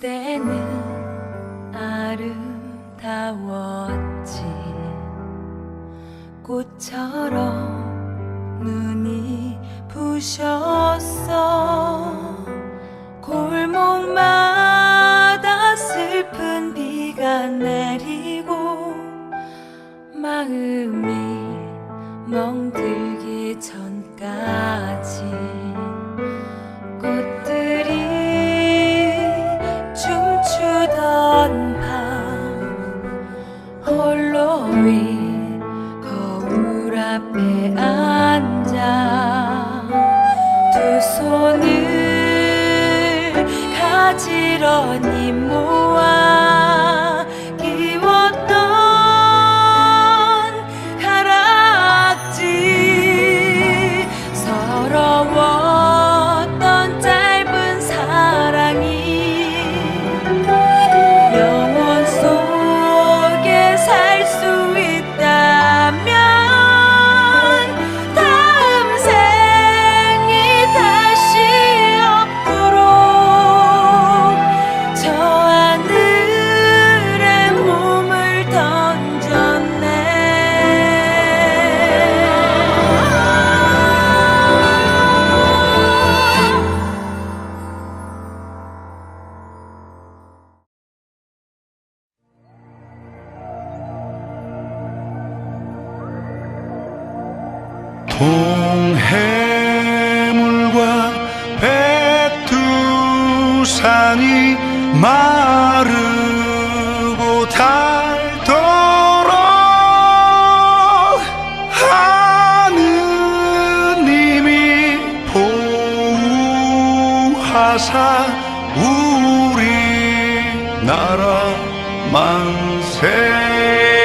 때는 아름다웠지. 꽃처럼 눈이 부셨어. 골목마다 슬픈 비가 내리고 마음이 멍들기 전까지. 홀로이 거울 앞에 앉아 두 손을 가지런히 모아 동해물과 백두산이 마르고 닳도록 하느님이 보호하사 우리 나라 만세.